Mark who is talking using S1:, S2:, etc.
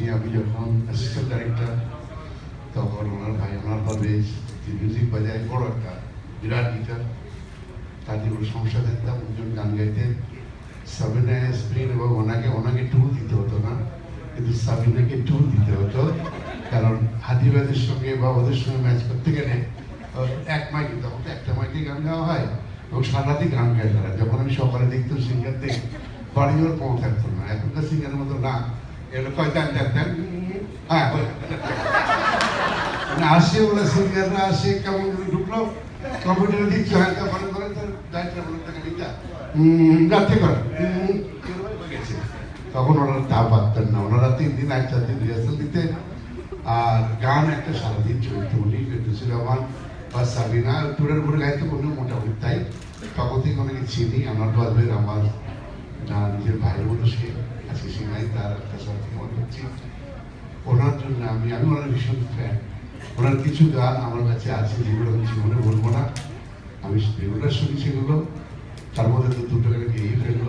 S1: চিনি আমি যখন অ্যাসিস্ট্যান্ট ডাইরেক্টর তখন ওনার ভাই, ওনার যে মিউজিক বাজায়, বড় একটা বিরাট গিটার তাদের ওর সংসার দেখতাম দুজন গান গাইতেন সাবিনা স্প্রিন এবং ওনাকে ওনাকে টুর দিতে হতো না, কিন্তু সাবিনাকে টুর দিতে হতো, কারণ হাদিবাদের সঙ্গে বা ওদের সঙ্গে ম্যাচ করতে গেলে এক মাইকে, তখন তো একটা মাইকে গান গাওয়া হয়, এবং সারাটি গান গায় তারা। যখন আমি সকালে দেখতাম সিঙ্গারদের বাড়ি ওর পৌঁছ থাকতো না, এখনকার সিঙ্গারের মতো না। মানে আসে ওরা সিঙ্গাররা আসে কেমন ঢুকলো কম্পিউটারে দিচ্ছে হ্যাঁ তারপরে করে তার ডাইরেক্টর বলে তাকে দিতা রাত্রে করে। তখন ওনারা তা পারতেন না ওনারা তিন দিন এক চার দিন রিহার্সাল দিতেন আর গান একটা সারাদিন চলতো উনি ফেরদৌসি রহমান বা সাবিনা টুরের উপরে গাইতে কোনো মোটামুটি তাই তখন থেকে অনেকে চিনি আমার বাদবের আমার ভাইয়ের মতো সে আজকে সিংহাই তার একটা সাথে মনে হচ্ছে ওনার জন্য আমি আমি ওনার ভীষণ ফ্যান ওনার কিছু গান আমার কাছে আছে যেগুলো আমি জীবনে বলব না। আমি রেগুলার শুনি, সেগুলো তার মধ্যে তো দুটো গান গেয়েই ফেলল।